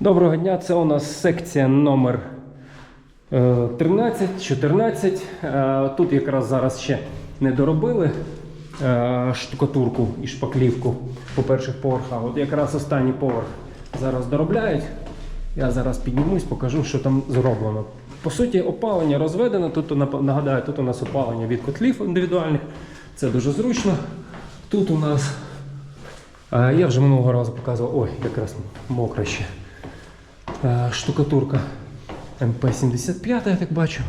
Доброго дня, це у нас секція номер е, 13, 14. Е, Тут якраз зараз ще не доробили е, штукатурку і шпаклівку по перших поверхах. От якраз останній поверх зараз доробляють. Я зараз піднімусь, покажу, що там зроблено. По суті, опалення розведено. Тут нагадаю, тут у нас опалення від котлів індивідуальних. Це дуже зручно. Тут у нас е, я вже минулого разу показував, ой, якраз мокре ще. Е, Штукатурка МП-75, я так бачу.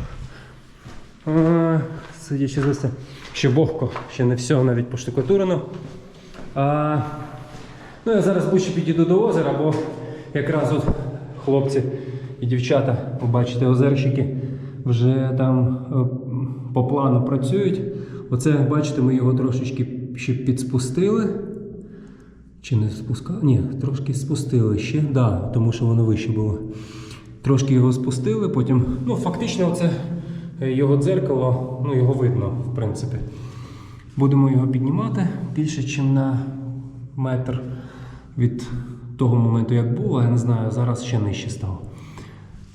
Е, Судячи за це, ще вогко, ще не все навіть поштукатурено. А, ну, я зараз ближче підійду до озера, бо якраз от хлопці і дівчата, ви озерщики вже там е, по плану працюють. Оце, бачите, ми його трошечки ще підспустили. Чи не спускали? Ні, трошки спустили ще, да, тому що воно вище було. Трошки його спустили, потім, ну, фактично, це його дзеркало, ну, його видно, в принципі. Будемо його піднімати більше, ніж на метр від того моменту, як було. Я не знаю, зараз ще нижче стало.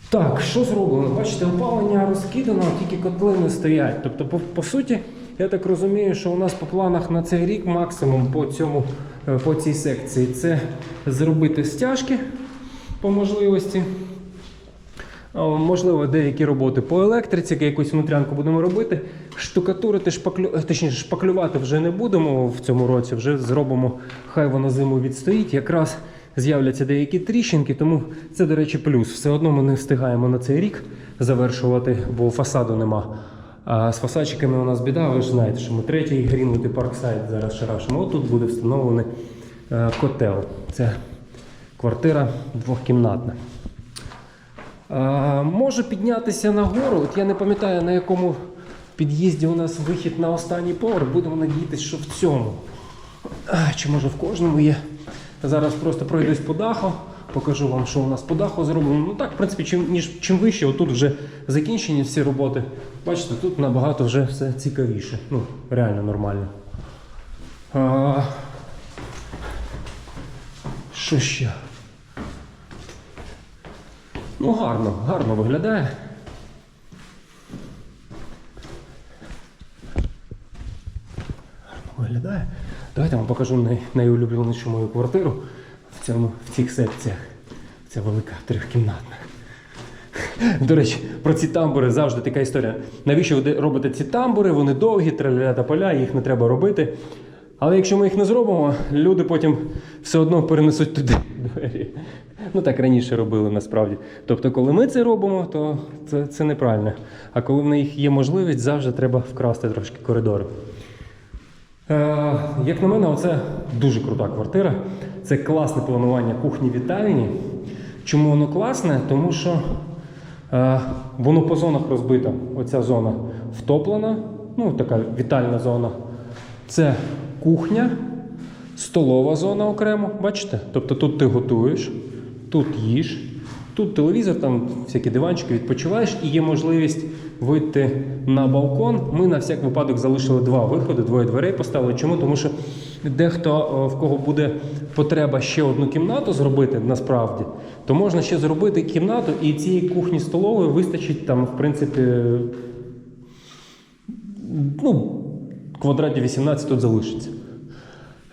Так, що зроблено? Бачите, опалення розкидано, тільки котлини стоять. Тобто, по, по суті, я так розумію, що у нас по планах на цей рік максимум по, цьому, е, по цій секції це зробити стяжки по можливості. Можливо, деякі роботи по електриці, якусь внутрянку будемо робити. Штукатурити, шпаклю... е, точніше, шпаклювати вже не будемо в цьому році, вже зробимо, хай воно зиму відстоїть. Якраз з'являться деякі тріщинки, тому це, до речі, плюс. Все одно ми не встигаємо на цей рік завершувати, бо фасаду нема. А з фасадчиками у нас біда, ви ж знаєте, що ми третій Грінвуд і Парксайд зараз шарашимо. От тут буде встановлений е, котел. Це квартира двохкімнатна. Можу піднятися нагору. От я не пам'ятаю, на якому під'їзді у нас вихід на останній поверх. Будемо надіятися, що в цьому. Чи може в кожному є. Зараз просто пройдусь по даху, покажу вам, що у нас по даху зроблено. Ну так, в принципі, чим, ніж, чим вище, отут вже закінчені всі роботи. Бачите, тут набагато вже все цікавіше. Ну, реально нормально. А, що ще? Ну, гарно, гарно виглядає. Гарно виглядає. Давайте вам покажу най, найулюбленішу мою квартиру в, цьому, в цих секціях. Це велика трьохкімнатна. До речі, про ці тамбури завжди така історія. Навіщо ви робите ці тамбури? Вони довгі, траля та поля, їх не треба робити. Але якщо ми їх не зробимо, люди потім все одно перенесуть туди двері. Ну так раніше робили насправді. Тобто, коли ми це робимо, то це, це неправильно. А коли в них є можливість, завжди треба вкрасти трошки коридори. Е, як на мене, оце дуже крута квартира. Це класне планування кухні вітальні. Чому воно класне? Тому що е, воно по зонах розбито. Оця зона втоплена, ну така вітальна зона. Це кухня, столова зона окремо. Бачите? Тобто тут ти готуєш, тут їш, тут телевізор, там всякі диванчики, відпочиваєш і є можливість вийти на балкон. Ми на всяк випадок залишили два виходи, двоє дверей поставили. Чому? Тому що дехто, в кого буде потреба ще одну кімнату зробити насправді, то можна ще зробити кімнату, і цієї кухні столової вистачить там, в принципі, ну, квадратів 18 тут залишиться.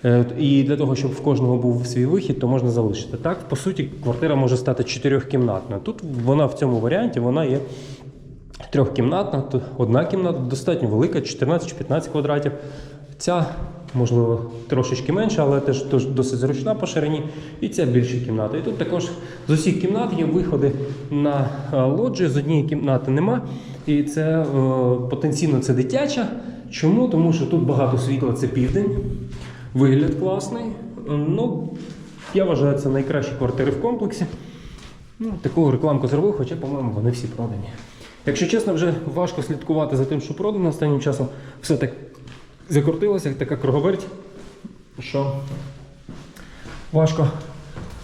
Е, І для того, щоб в кожного був свій вихід, то можна залишити. Так, по суті, квартира може стати чотирьохкімнатною. Тут вона в цьому варіанті вона є трьохкімнатна, одна кімната достатньо велика, 14-15 квадратів. Ця, можливо, трошечки менша, але теж досить зручна по ширині. І ця більша кімната. І тут також з усіх кімнат є виходи на е, лоджію. З однієї кімнати нема. І це е, потенційно це дитяча. Чому? Тому що тут багато світла, це південь. Вигляд класний. Ну, я вважаю, це найкращі квартири в комплексі. Ну, таку рекламку зробив, хоча, по-моєму, вони всі продані. Якщо чесно, вже важко слідкувати за тим, що продано останнім часом. Все так закрутилося, така круговерть, що важко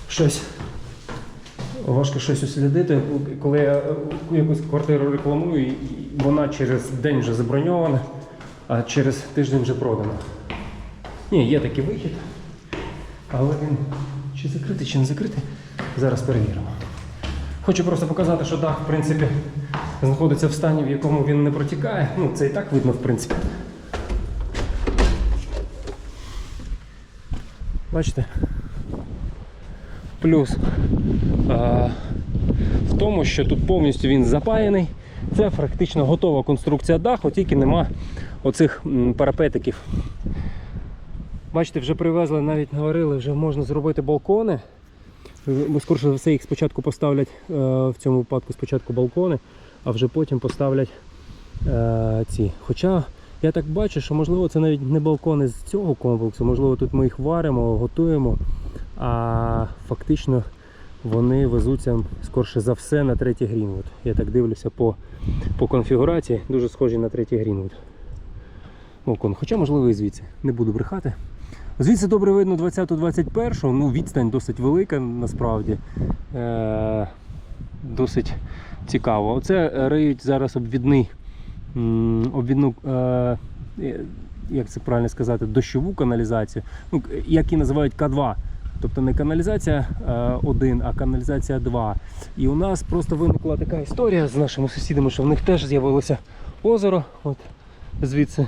щось. Важко щось услідити, коли я е, якусь квартиру рекламую, вона через день вже заброньована, а через тиждень вже продана. Ні, є такий вихід, але він чи закритий, чи не закритий. Зараз перевіримо. Хочу просто показати, що дах, в принципі, знаходиться в стані, в якому він не протікає. Ну, це і так видно, в принципі. Бачите? Плюс а, в тому, що тут повністю він запаяний. Це практично готова конструкція даху, тільки нема оцих парапетиків. Бачите, вже привезли, навіть говорили, вже можна зробити балкони. Бо за все їх спочатку поставлять е, в цьому випадку спочатку балкони, а вже потім поставлять е, ці. Хоча я так бачу, що можливо це навіть не балкони з цього комплексу, можливо, тут ми їх варимо, готуємо, а фактично вони везуться скорше за все на третій Грінвуд. Я так дивлюся по, по конфігурації, дуже схожі на третій Грінвуд. Балкон. Хоча, можливо, і звідси. Не буду брехати. Звідси добре видно 20-21, ну відстань досить велика насправді. Е, досить цікаво. Оце риють зараз обвідний, обвідну, е, е, як це правильно сказати, дощову каналізацію, ну, як її називають К2. Тобто не каналізація 1, а каналізація 2. І у нас просто виникла така історія з нашими сусідами, що в них теж з'явилося озеро. От звідси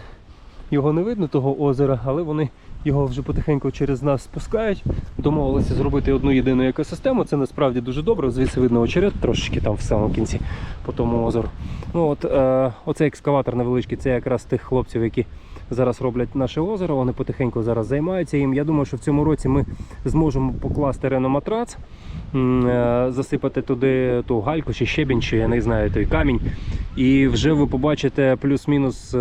його не видно, того озера, але вони його вже потихеньку через нас спускають. Домовилися зробити одну єдину екосистему. Це насправді дуже добре. Звідси видно очерет трошечки там в самому кінці по тому озеру. Ну от е, оцей екскаватор невеличкий, це якраз тих хлопців, які зараз роблять наше озеро. Вони потихеньку зараз займаються їм. Я думаю, що в цьому році ми зможемо покласти реноматрац, м, е, засипати туди ту гальку чи щебінь, чи я не знаю, той камінь. І вже ви побачите плюс-мінус е,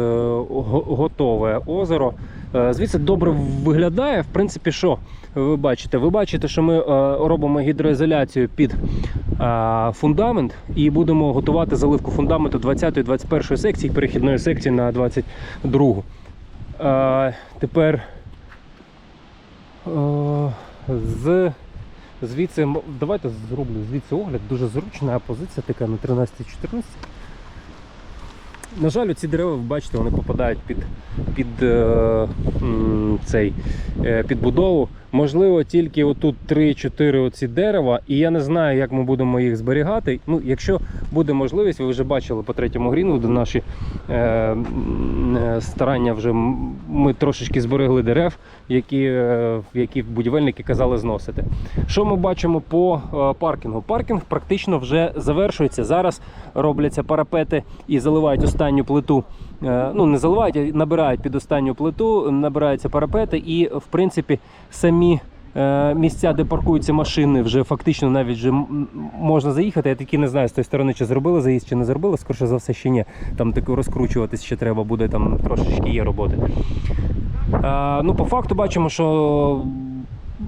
готове озеро. Е, Звідси добре виглядає. В принципі, що ви бачите? Ви бачите, що ми е, робимо гідроізоляцію під е, фундамент і будемо готувати заливку фундаменту 20-21 секції, перехідної секції на 22. Е, Тепер е, з звідси давайте зроблю звідси огляд. Дуже зручна позиція така на 13-14. На жаль, ці дерева, ви бачите, вони попадають під, під е, цей е, підбудову. Можливо, тільки отут 3-4 оці дерева, і я не знаю, як ми будемо їх зберігати. Ну, якщо буде можливість, ви вже бачили по третьому Грінвуду наші е, е, старання вже ми трошечки зберегли дерев, які, е, які будівельники казали зносити. Що ми бачимо по е, паркінгу? Паркінг практично вже завершується. Зараз робляться парапети і заливають останню плиту. Е, Ну, не заливають, а набирають під останню плиту, набираються парапети, і в принципі самі. е, Місця, де паркуються машини, вже фактично навіть вже можна заїхати. Я таки не знаю з тої сторони, чи зробили заїзд, чи не зробили. Скоріше за все, ще ні. Там таки розкручуватись ще треба буде, там трошечки є роботи. Е, ну, по факту бачимо, що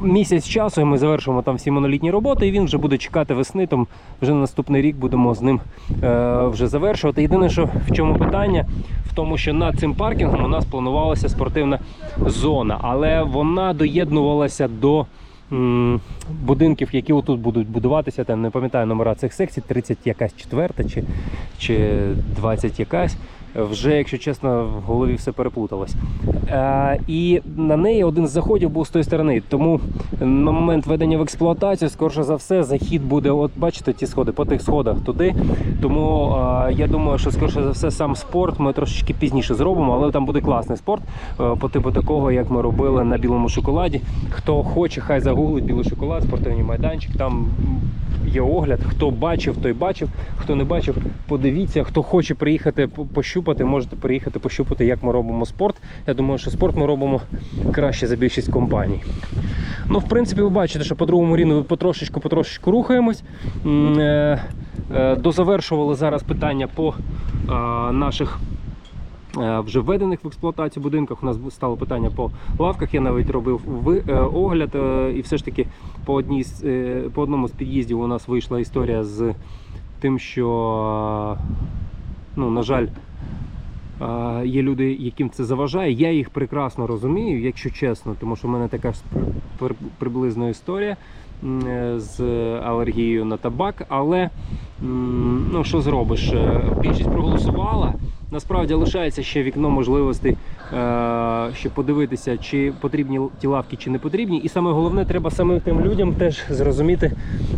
місяць часу і ми завершимо там всі монолітні роботи, і він вже буде чекати весни. Там вже на наступний рік будемо з ним е, вже завершувати. Єдине, що в чому питання, в тому, що над цим паркінгом у нас планувалася спортивна зона, але вона доєднувалася до. м, Будинків, які отут будуть будуватися, там не пам'ятаю номера цих секцій, 30 якась четверта чи, чи 20 якась. Вже, якщо чесно, в голові все переплуталось. Е, і на неї один з заходів був з тої сторони. Тому на момент введення в експлуатацію, скоріше за все, захід буде, от бачите, ті сходи, по тих сходах туди. Тому е, я думаю, що скоріше за все сам спорт ми трошечки пізніше зробимо, але там буде класний спорт е, по типу такого, як ми робили на білому шоколаді. Хто хоче, хай загуглить білий шоколад, спортивний майданчик. Там є огляд. Хто бачив, той бачив. Хто не бачив, подивіться. Хто хоче приїхати пощупати, можете приїхати пощупати, як ми робимо спорт. Я думаю, що спорт ми робимо краще за більшість компаній. Ну, в принципі, ви бачите, що по другому рівну потрошечку потрошечку рухаємось. Е, е, Дозавершували зараз питання по наших вже введених в експлуатацію будинках. У нас стало питання по лавках. Я навіть робив е, огляд, е, і все ж таки по, одній, е, по одному з під'їздів у нас вийшла історія з тим, що, е, ну, на жаль, е, є люди, яким це заважає. Я їх прекрасно розумію, якщо чесно, тому що в мене така приблизна історія е, з алергією на табак. Але ну, що зробиш? Е, Більшість проголосувала. Насправді лишається ще вікно можливостей, щоб подивитися, чи потрібні ті лавки, чи не потрібні. І саме головне, треба самим тим людям теж зрозуміти,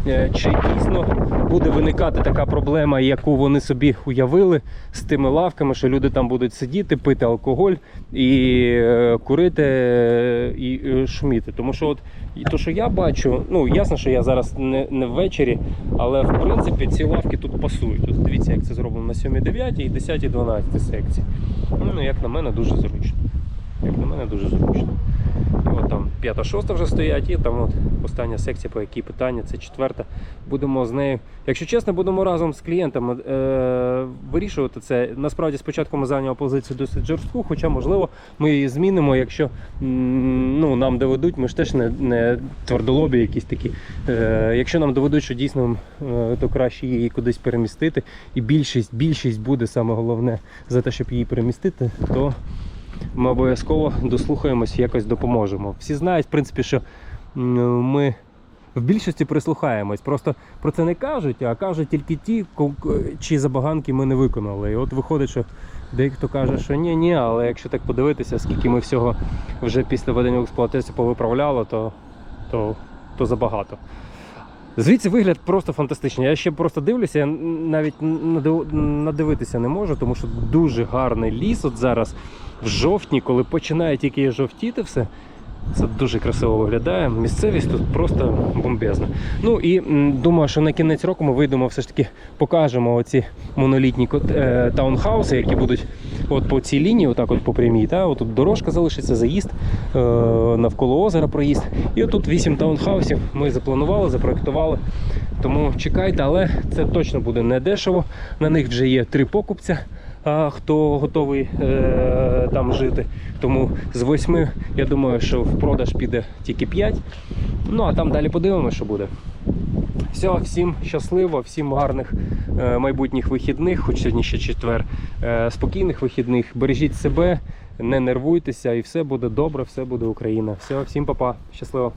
е, чи дійсно буде виникати така проблема, яку вони собі уявили з тими лавками, що люди там будуть сидіти, пити алкоголь і е, курити е, і е, шуміти. Тому що, от то, що я бачу, ну ясно, що я зараз не, не ввечері, але в принципі ці лавки тут пасують. От дивіться, як це зроблено на 7, 9 і 10, 12 секції. Ну, як на мене, дуже зручно. Як на мене, дуже зручно. І от там п'ята, шоста вже стоять, і там от остання секція, по якій питання, це четверта. Будемо з нею, якщо чесно, будемо разом з клієнтами е- вирішувати це. Насправді спочатку ми зайняли позицію досить жорстку, хоча, можливо, ми її змінимо, якщо ну, нам доведуть, ми ж теж не, не твердолобі якісь такі. Е- якщо нам доведуть, що дійсно е, то краще її кудись перемістити, і більшість, більшість буде саме головне за те, щоб її перемістити, то ми обов'язково дослухаємось, якось допоможемо. Всі знають, в принципі, що ми в більшості прислухаємось. Просто про це не кажуть, а кажуть тільки ті, чиї забаганки ми не виконали. І от виходить, що дехто каже, що ні, ні, але якщо так подивитися, скільки ми всього вже після введення в експлуатацію повиправляло, то, то, то забагато. Звідси вигляд просто фантастичний. Я ще просто дивлюся, я навіть надивитися не можу, тому що дуже гарний ліс от зараз в жовтні, коли починає тільки жовтіти все. Це дуже красиво виглядає. Місцевість тут просто бомбезна. Ну і думаю, що на кінець року ми вийдемо, все ж таки покажемо оці монолітні е, таунхауси, які будуть от по цій лінії, отак от по прямій. Та? От тут дорожка залишиться, заїзд, е, навколо озера проїзд. І отут 8 таунхаусів ми запланували, запроектували. Тому чекайте, але це точно буде не дешево. На них вже є три покупця. А хто готовий е, там жити. Тому з восьми, я думаю, що в продаж піде тільки 5. Ну а там далі подивимося, що буде. Все, всім щасливо, всім гарних е, майбутніх вихідних, хоч сьогодні ще четвер. Е, спокійних вихідних. Бережіть себе, не нервуйтеся, і все буде добре, все буде Україна. Все, всім па-па, щасливо.